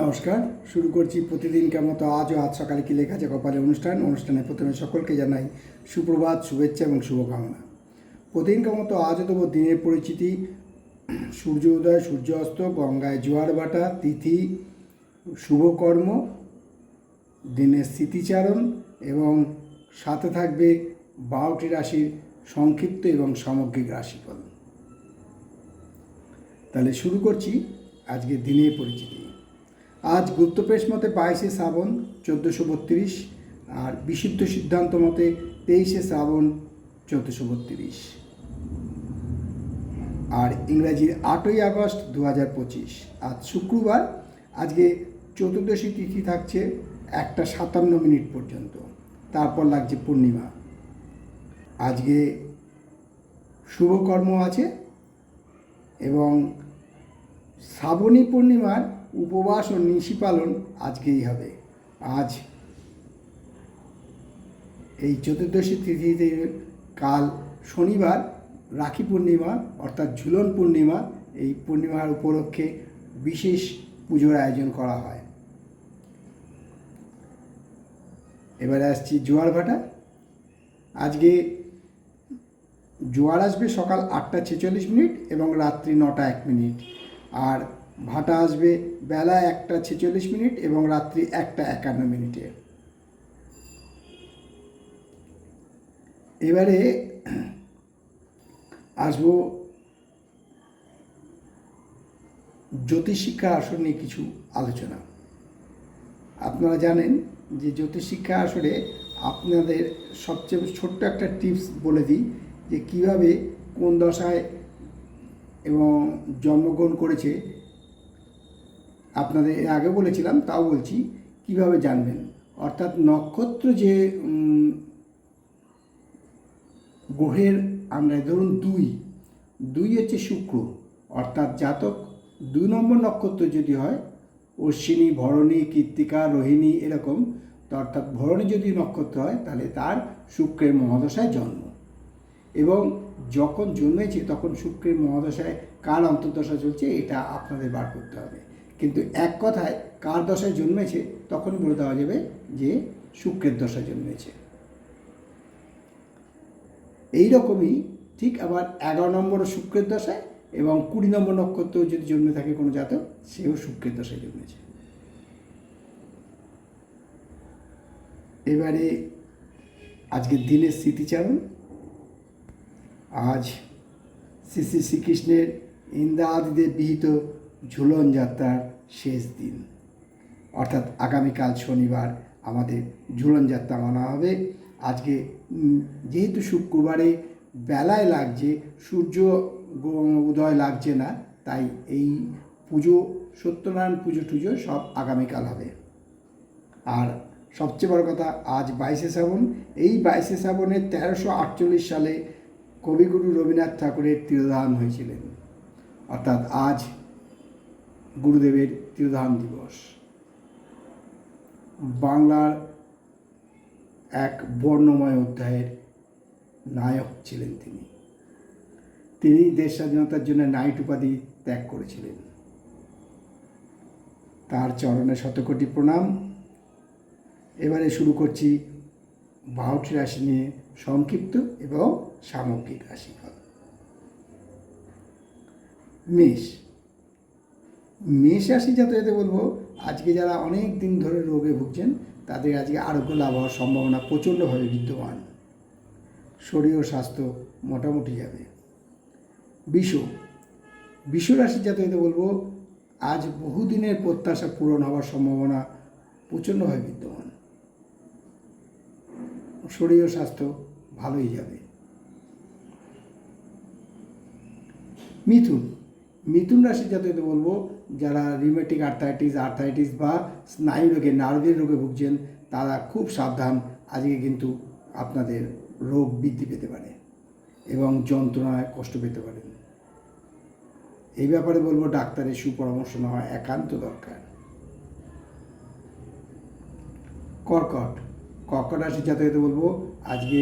নমস্কার। শুরু করছি প্রতিদিনকার মতো আজও আজ সকালে কি লেখা আছে কপালে অনুষ্ঠান। অনুষ্ঠানে প্রথমে সকলকে জানাই সুপ্রভাত, শুভেচ্ছা এবং শুভকামনা। প্রতিদিনকার মতো আজও দেবো দিনের পরিচিতি। সূর্য উদয়, সূর্য অস্ত, গঙ্গায় জোয়ার ভাটা, তিথি শুভকর্ম দিনের স্মৃতিচারণ এবং সাথে থাকবে বারোটি রাশির সংক্ষিপ্ত এবং সামগ্রিক রাশিফল। তাহলে শুরু করছি আজকে দিনের পরিচিতি। আজ গুপ্তপ্রেস মতে বাইশে শ্রাবণ চোদ্দোশো বত্রিশ আর বিশুদ্ধ সিদ্ধান্ত মতে তেইশে শ্রাবণ চোদ্দোশো বত্রিশ। আর ইংরাজির আটই আগস্ট দু হাজার পঁচিশ, আজ শুক্রবার, আজকে চতুর্দশী তিথি থাকছে একটা সাতান্ন মিনিট পর্যন্ত। তারপর লাগছে পূর্ণিমা। আজকে শুভকর্ম আছে এবং শ্রাবণী পূর্ণিমার উপবাস ও নিশি পালন আজকেই হবে। আজ এই চতুর্দশী তিথিতে কাল শনিবার, রাখি পূর্ণিমা, অর্থাৎ ঝুলন পূর্ণিমা, এই পূর্ণিমার উপলক্ষে বিশেষ পুজোর আয়োজন করা হয়। এবারে আসছি জোয়ার ভাটা। আজকে জোয়ার আসবে সকাল আটটা ছেচল্লিশ মিনিট এবং রাত্রি নটা এক মিনিট। আর ভাটা আসবে বেলা একটা ছেচল্লিশ মিনিট এবং রাত্রি একটা একান্ন মিনিটে। এবারে আসব জ্যোতিষশিক্ষা আসর নিয়ে কিছু আলোচনা। আপনারা জানেন যে জ্যোতিষশিক্ষা আসরে আপনাদের সবচেয়ে ছোট্ট একটা টিপস বলে দিই যে কীভাবে কোন দশায় এবং জন্মগ্রহণ করেছে আপনাদের আগে বলেছিলাম, তাও বলছি, কীভাবে জানবেন? অর্থাৎ নক্ষত্র যে গ্রহের, আমরা ধরুন দুই দুই হচ্ছে শুক্র, অর্থাৎ জাতক দুই নম্বর নক্ষত্র যদি হয়, অশ্বিনী, ভরণী, কৃত্তিকা, রোহিণী এরকম, তো অর্থাৎ ভরণী যদি নক্ষত্র হয়, তাহলে তার শুক্রের মহাদশায় জন্ম। এবং যখন জন্মেছে, তখন শুক্রের মহাদশায় কার অন্তর্দশা চলছে, এটা আপনাদের বার করতে হবে। কিন্তু এক কথায় কার দশায় জন্মেছে তখন বলে দেওয়া যাবে যে শুক্রের দশায় জন্মেছে। এই রকমই ঠিক আবার এগারো নম্বর শুক্রের দশায় এবং কুড়ি নম্বর নক্ষত্র যদি জন্মে থাকে কোনো জাতক, সেও শুক্রের দশায় জন্মেছে। এবারে আজকের দিনের স্মৃতিচারণ। আজ শ্রী শ্রী শ্রীকৃষ্ণের ইন্দ্রাদিদের বিহিত ঝুলন যাত্রার শেষ দিন। অর্থাৎ আগামীকাল শনিবার আমাদের ঝুলন যাত্রা মানা হবে। আজকে যেহেতু শুক্রবারে বেলায় লাগছে, সূর্য উদয় লাগছে না, তাই এই পুজো, সত্যনারায়ণ পুজো টুজো সব আগামীকাল হবে। আর সবচেয়ে বড় কথা, আজ বাইশে শ্রাবণ। এই বাইশে শ্রাবণে তেরোশো আটচল্লিশ সালে কবিগুরু রবীন্দ্রনাথ ঠাকুরের তিরোধান হয়েছিলেন। অর্থাৎ আজ গুরুদেবের তিরোধান দিবস। বাংলার এক বর্ণময় অধ্যায়ের নায়ক ছিলেন তিনি। তিনি দেশ স্বাধীনতার জন্য নাইট উপাধি ত্যাগ করেছিলেন। তার চরণে শতকোটি প্রণাম। এবারে শুরু করছি বারোটি রাশি নিয়ে সংক্ষিপ্ত এবং সামগ্রিক রাশিফল। মেষ মেষ রাশি যাতে বলব, আজকে যারা অনেক দিন ধরে রোগে ভুগছেন, তাদের আজকে আরোগ্য লাভ হওয়ার সম্ভাবনা প্রচণ্ডভাবে বিদ্যমান। শরীর ও স্বাস্থ্য মোটামুটি যাবে। বিষ বিষ রাশি যাতে বলব, আজ বহুদিনের প্রত্যাশা পূরণ হওয়ার সম্ভাবনা প্রচণ্ডভাবে বিদ্যমান। শরীর ও স্বাস্থ্য ভালোই যাবে। মিথুন মিথুন রাশি যাতে বলব যারা রিমেটিক আর্থাইটিস আর্থাইটিস বা স্নায়ু রোগে নার্ভের রোগে ভুগছেন, তারা খুব সাবধান। আজকে কিন্তু আপনাদের রোগ বৃদ্ধি পেতে পারে এবং যন্ত্রণায় কষ্ট পেতে পারেন এই ব্যাপারে বলব, ডাক্তারের সুপরামর্শ নেওয়া একান্ত দরকার। কর্কট। কর্কট রাশি যাতায়াতে বলব, আজকে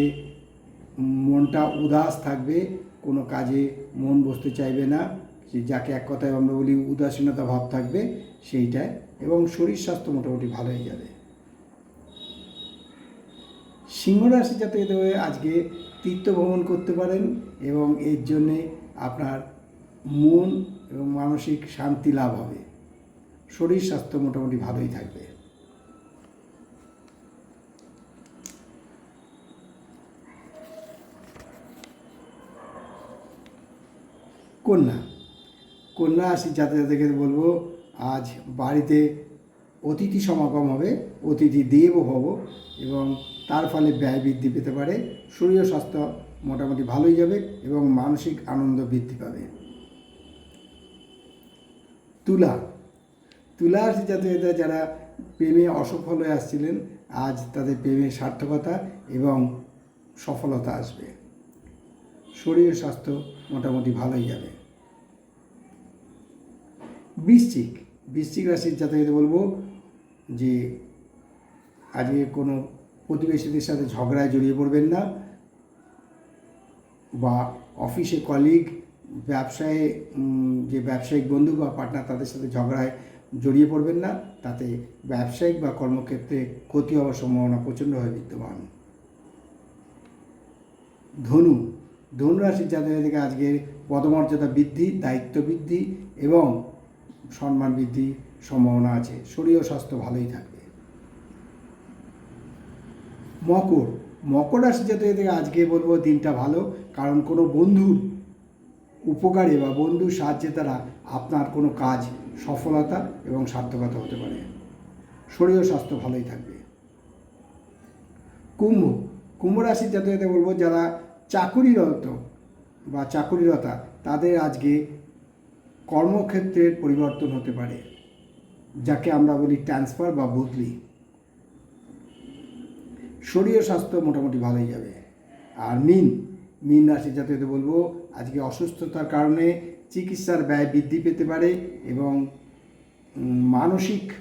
মনটা উদাস থাকবে, কোনো কাজে মন বসতে চাইবে না। যে যাকে এক কথায় আমরা বলি উদাসীনতা ভাব থাকবে সেইটা এবং শরীর স্বাস্থ্য মোটামুটি ভালোই যাবে। সিংহ রাশি যাতে আজকে তীর্থ ভ্রমণ করতে পারেন এবং এর জন্যে আপনার মন এবং মানসিক শান্তি লাভ হবে। শরীর স্বাস্থ্য মোটামুটি ভালোই থাকবে। কন্যা কন্যা রাশি যাতে যাদেরকে বলব, আজ বাড়িতে অতিথি সমাগম হবে, অতিথি দেব হব এবং তার ফলে ব্যয় বৃদ্ধি পেতে পারে, শরীর স্বাস্থ্য মোটামুটি ভালোই যাবে এবং মানসিক আনন্দ বৃদ্ধি পাবে। তুলা তুলা রাশি জাতকরা যারা প্রেমে অসফল হয়ে আসছিলেন, আজ তাদের প্রেমের সার্থকতা এবং সফলতা আসবে। শরীর স্বাস্থ্য মোটামুটি ভালোই যাবে। বৃশ্চিক বৃশ্চিক রাশির জাতকদের বলব যে আজকে কোনো প্রতিবেশীদের সাথে ঝগড়ায় জড়িয়ে পড়বেন না বা অফিসে কলিগ ব্যবসায়ে যে ব্যবসায়িক বন্ধু বা পার্টনার তাদের সাথে ঝগড়ায় জড়িয়ে পড়বেন না। তাতে ব্যবসায়িক বা কর্মক্ষেত্রে ক্ষতি হওয়ার সম্ভাবনা প্রচণ্ডভাবে বিদ্যমান। ধনু ধনু রাশির জাতকের থেকে আজকের পদমর্যাদা বৃদ্ধি, দায়িত্ব বৃদ্ধি এবং সম্মান বৃদ্ধি সম্ভাবনা আছে। শরীর স্বাস্থ্য ভালোই থাকবে। মকর। মকর রাশি জাতকের থেকে আজকে বলব দিনটা ভালো, কারণ কোনো বন্ধুর উপকারে বা বন্ধুর সাহায্যে তারা আপনার কোনো কাজ সফলতা এবং সার্থকতা হতে পারে। শরীর স্বাস্থ্য ভালোই থাকবে। কুম্ভ। কুম্ভ রাশির জাতকদের বলব যারা চাকুরিরত বা চাকুরিরতা, তাদের আজকে কর্মক্ষেত্রের পরিবর্তন হতে পারে, যাকে আমরা বলি ট্রান্সফার বা বদলি। শরীর স্বাস্থ্য মোটামুটি ভালোই যাবে। আর মিন মিন রাশি জাতকদের বলব, আজকে অসুস্থতার কারণে চিকিৎসার ব্যয় বৃদ্ধি পেতে পারে এবং মানসিক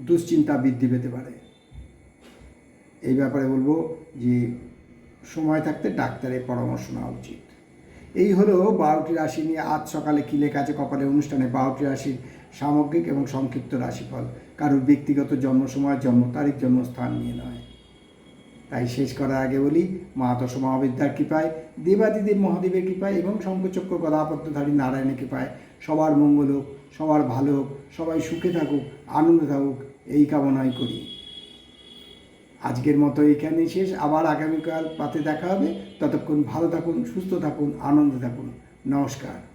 দুশ্চিন্তা বৃদ্ধি পেতে পারে। এই ব্যাপারে বলব যে, সময় থাকতে ডাক্তারের পরামর্শ নেওয়া উচিত। এই হলো বারোটি রাশি নিয়ে আজ সকালে কি লেখা আছে, কপালে অনুষ্ঠানে বারোটি রাশির সামগ্রিক এবং সংক্ষিপ্ত রাশিফল। কারোর ব্যক্তিগত জন্ম সময় জন্ম তারিখ জন্মস্থান নিয়ে নয়। তাই শেষ করার আগে বলি মা দশ মহাবিদ্যার কৃপায়, দেবাদিদেব মহাদেবের কৃপায় এবং শঙ্কচক্র গদাপত্রধারী নারায়ণের কৃপায় সবার মঙ্গল হোক, সবার ভালো হোক, সবাই সুখে থাকুক, আনন্দে থাকুক, এই কামনাই করি। আজকের মতো এখানেই শেষ। আবার আগামীকাল পাতে দেখা হবে। ততক্ষণ ভালো থাকুন, সুস্থ থাকুন, আনন্দে থাকুন। নমস্কার।